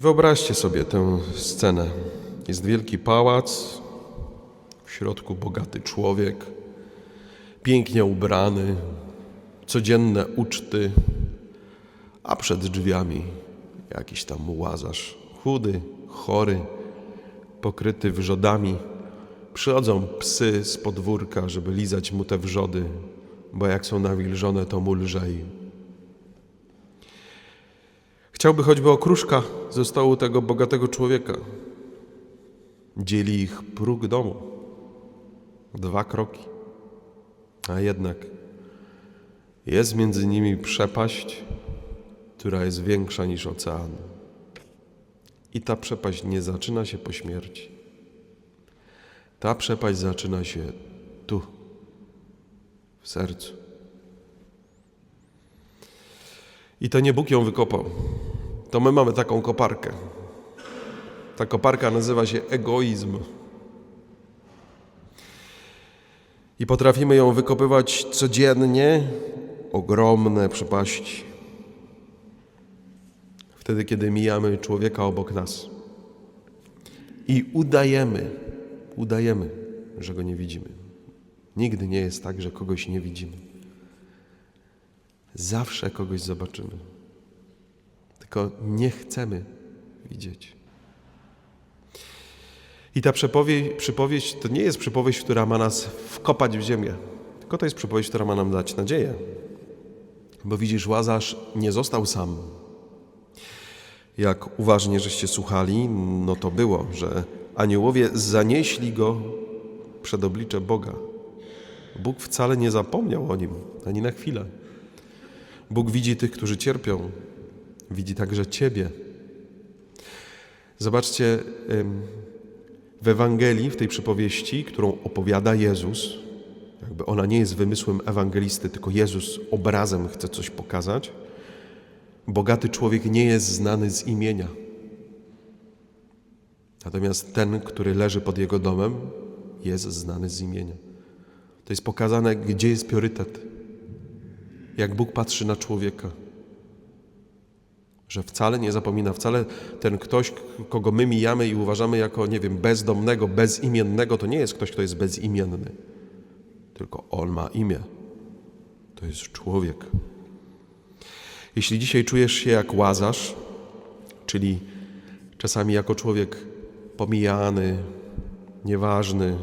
Wyobraźcie sobie tę scenę. Jest wielki pałac, w środku bogaty człowiek, pięknie ubrany, codzienne uczty, a przed drzwiami jakiś tam łazarz, chudy, chory, pokryty wrzodami. Przychodzą psy z podwórka, żeby lizać mu te wrzody, bo jak są nawilżone, to mu lżej. Chciałby choćby okruszka ze stołu tego bogatego człowieka. Dzieli ich próg domu. Dwa kroki. A jednak jest między nimi przepaść, która jest większa niż ocean. I ta przepaść nie zaczyna się po śmierci. Ta przepaść zaczyna się tu, w sercu. I to nie Bóg ją wykopał. To my mamy taką koparkę. Ta koparka nazywa się egoizm. I potrafimy ją wykopywać codziennie, ogromne przepaści. Wtedy, kiedy mijamy człowieka obok nas. I udajemy, udajemy, że go nie widzimy. Nigdy nie jest tak, że kogoś nie widzimy. Zawsze kogoś zobaczymy. Tylko nie chcemy widzieć. I ta przypowieść to nie jest przypowieść, która ma nas wkopać w ziemię, tylko to jest przypowieść, która ma nam dać nadzieję. Bo widzisz, Łazarz nie został sam. Jak uważnie żeście słuchali, no to było, że aniołowie zanieśli go przed oblicze Boga. Bóg wcale nie zapomniał o nim, ani na chwilę. Bóg widzi tych, którzy cierpią, widzi także Ciebie. Zobaczcie, w Ewangelii, w tej przypowieści, którą opowiada Jezus, jakby ona nie jest wymysłem ewangelisty, tylko Jezus obrazem chce coś pokazać, bogaty człowiek nie jest znany z imienia. Natomiast ten, który leży pod jego domem, jest znany z imienia. To jest pokazane, gdzie jest priorytet. Jak Bóg patrzy na człowieka. Że wcale nie zapomina, wcale ten ktoś, kogo my mijamy i uważamy jako, nie wiem, bezdomnego, bezimiennego, to nie jest ktoś, kto jest bezimienny. Tylko on ma imię. To jest człowiek. Jeśli dzisiaj czujesz się jak łazarz, czyli czasami jako człowiek pomijany, nieważny,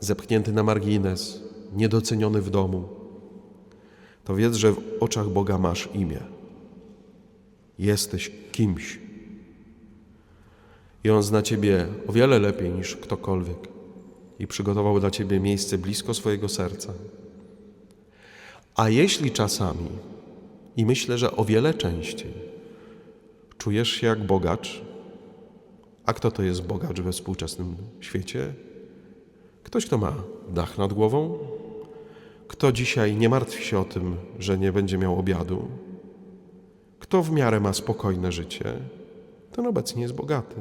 zepchnięty na margines, niedoceniony w domu, to wiedz, że w oczach Boga masz imię. Jesteś kimś. I On zna Ciebie o wiele lepiej niż ktokolwiek i przygotował dla Ciebie miejsce blisko swojego serca. A jeśli czasami, i myślę, że o wiele częściej, czujesz się jak bogacz, a kto to jest bogacz we współczesnym świecie? Ktoś, kto ma dach nad głową, kto dzisiaj nie martwi się o tym, że nie będzie miał obiadu, kto w miarę ma spokojne życie, ten obecnie jest bogaty.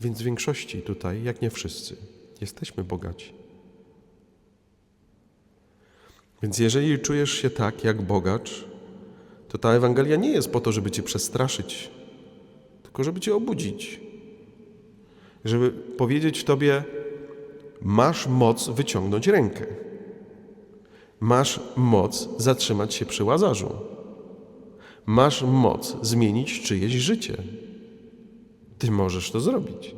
Więc w większości tutaj, jak nie wszyscy, jesteśmy bogaci. Więc jeżeli czujesz się tak jak bogacz, to ta Ewangelia nie jest po to, żeby cię przestraszyć, tylko żeby cię obudzić. Żeby powiedzieć tobie, masz moc wyciągnąć rękę. Masz moc zatrzymać się przy łazarzu. Masz moc zmienić czyjeś życie. Ty możesz to zrobić.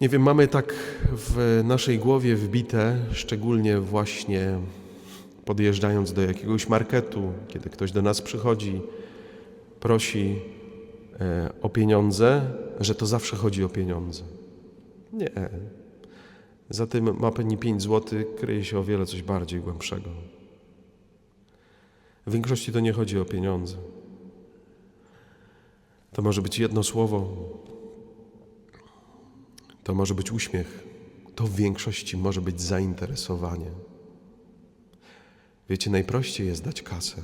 Nie wiem, mamy tak w naszej głowie wbite, szczególnie właśnie podjeżdżając do jakiegoś marketu, kiedy ktoś do nas przychodzi, prosi e, o pieniądze, że to zawsze chodzi o pieniądze. Nie. Za tym ma pani 5 zł kryje się o wiele coś bardziej głębszego. W większości to nie chodzi o pieniądze. To może być jedno słowo, to może być uśmiech, to w większości może być zainteresowanie. Wiecie, najprościej jest dać kasę.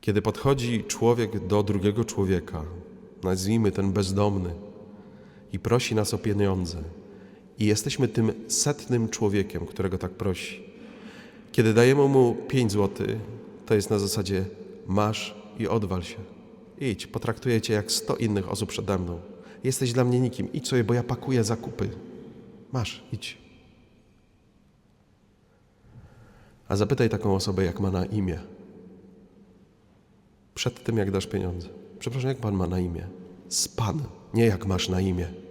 Kiedy podchodzi człowiek do drugiego człowieka, nazwijmy ten bezdomny, i prosi nas o pieniądze, i jesteśmy tym setnym człowiekiem, którego tak prosi, Kiedy dajemy mu 5 zł, to jest na zasadzie masz i odwal się. Idź, potraktuję cię jak 100 innych osób przede mną. Jesteś dla mnie nikim. Idź sobie, bo ja pakuję zakupy. Masz, idź. A zapytaj taką osobę, jak ma na imię. Przed tym, jak dasz pieniądze. Przepraszam, jak pan ma na imię? Z pan, nie jak masz na imię.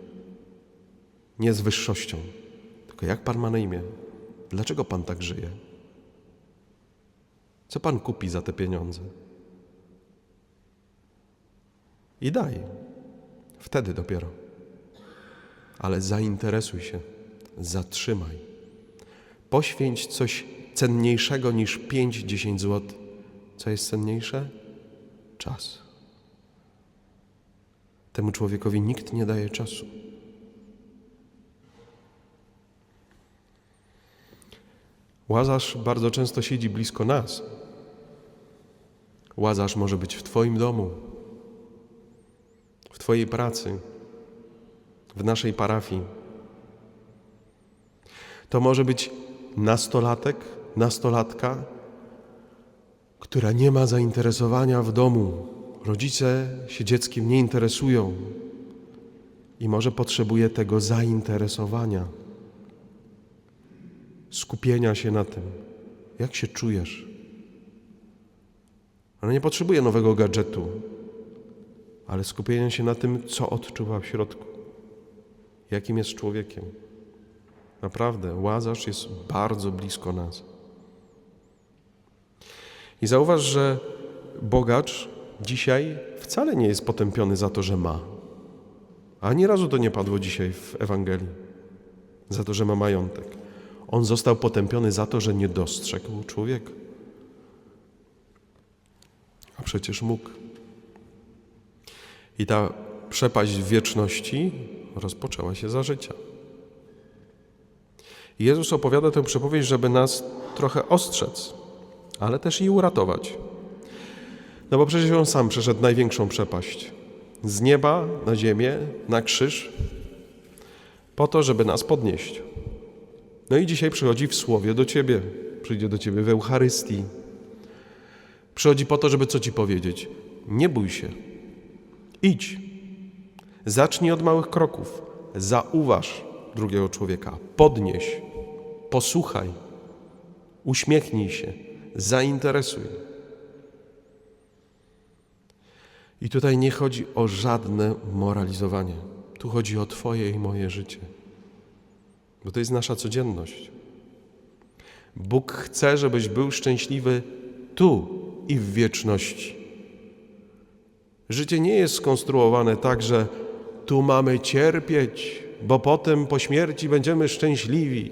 Nie z wyższością, tylko jak pan ma na imię. Dlaczego pan tak żyje? Co pan kupi za te pieniądze? I daj. Wtedy dopiero. Ale zainteresuj się, zatrzymaj. Poświęć coś cenniejszego niż 5-10 zł. Co jest cenniejsze? Czas. Temu człowiekowi nikt nie daje czasu. Łazarz bardzo często siedzi blisko nas. Łazarz może być w Twoim domu, w Twojej pracy, w naszej parafii. To może być nastolatek, nastolatka, która nie ma zainteresowania w domu. Rodzice się dzieckiem nie interesują i może potrzebuje tego zainteresowania, skupienia się na tym, jak się czujesz. Ona nie potrzebuje nowego gadżetu, ale skupienia się na tym, co odczuwa w środku, jakim jest człowiekiem. Naprawdę, łazarz jest bardzo blisko nas. I zauważ, że bogacz dzisiaj wcale nie jest potępiony za to, że ma. Ani razu to nie padło dzisiaj w Ewangelii, za to, że ma majątek. On został potępiony za to, że nie dostrzegł człowieka. A przecież mógł. I ta przepaść w wieczności rozpoczęła się za życia. Jezus opowiada tę przypowieść, żeby nas trochę ostrzec, ale też i uratować. No bo przecież On sam przeszedł największą przepaść. Z nieba na ziemię, na krzyż, po to, żeby nas podnieść. No i dzisiaj przychodzi w Słowie do Ciebie, przyjdzie do Ciebie w Eucharystii. Przychodzi po to, żeby co Ci powiedzieć. Nie bój się. Idź. Zacznij od małych kroków. Zauważ drugiego człowieka. Podnieś. Posłuchaj. Uśmiechnij się. Zainteresuj. I tutaj nie chodzi o żadne moralizowanie. Tu chodzi o Twoje i moje życie. Bo to jest nasza codzienność. Bóg chce, żebyś był szczęśliwy tu i w wieczności. Życie nie jest skonstruowane tak, że tu mamy cierpieć, bo potem po śmierci będziemy szczęśliwi.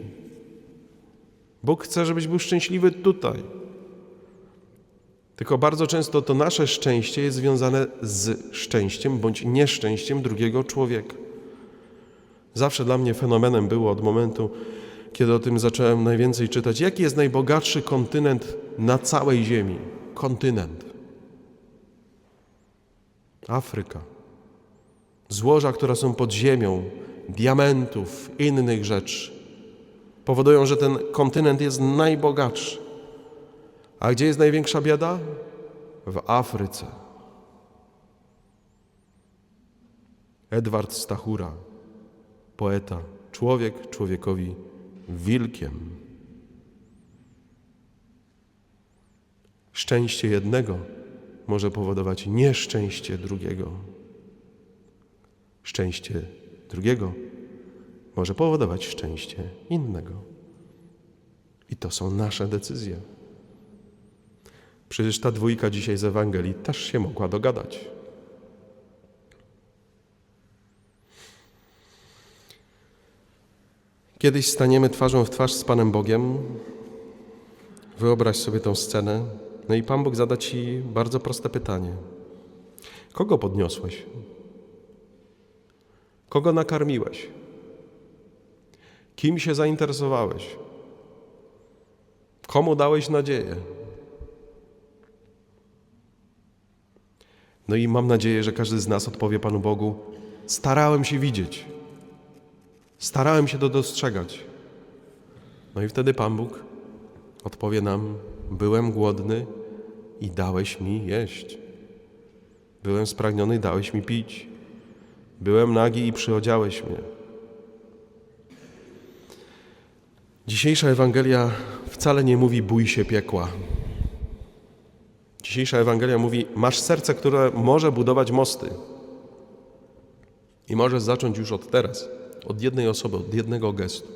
Bóg chce, żebyś był szczęśliwy tutaj. Tylko bardzo często to nasze szczęście jest związane z szczęściem bądź nieszczęściem drugiego człowieka. Zawsze dla mnie fenomenem było od momentu, kiedy o tym zacząłem najwięcej czytać, jaki jest najbogatszy kontynent na całej Ziemi. Kontynent. Afryka. Złoża, które są pod ziemią, diamentów, innych rzeczy, powodują, że ten kontynent jest najbogatszy. A gdzie jest największa bieda? W Afryce. Edward Stachura, poeta, człowiek człowiekowi wilkiem. Szczęście jednego może powodować nieszczęście drugiego. Szczęście drugiego może powodować szczęście innego. I to są nasze decyzje. Przecież ta dwójka dzisiaj z Ewangelii też się mogła dogadać. Kiedyś staniemy twarzą w twarz z Panem Bogiem. Wyobraź sobie tę scenę. No i Pan Bóg zada Ci bardzo proste pytanie. Kogo podniosłeś? Kogo nakarmiłeś? Kim się zainteresowałeś? Komu dałeś nadzieję? No i mam nadzieję, że każdy z nas odpowie Panu Bogu: Starałem się widzieć, starałem się to dostrzegać. No i wtedy Pan Bóg Odpowie nam: Byłem głodny i dałeś mi jeść. Byłem spragniony i dałeś mi pić. Byłem nagi i przyodziałeś mnie. Dzisiejsza Ewangelia wcale nie mówi bój się piekła. Dzisiejsza Ewangelia mówi: Masz serce, które może budować mosty. I możesz zacząć już od teraz, od jednej osoby, od jednego gestu.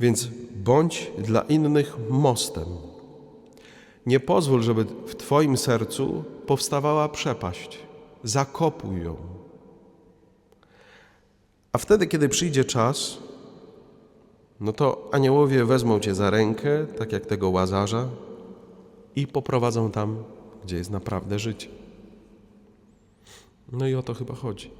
Więc bądź dla innych mostem. Nie pozwól, żeby w Twoim sercu powstawała przepaść. Zakopuj ją. A wtedy, kiedy przyjdzie czas, no to aniołowie wezmą Cię za rękę, tak jak tego łazarza, i poprowadzą tam, gdzie jest naprawdę życie. No i o to chyba chodzi.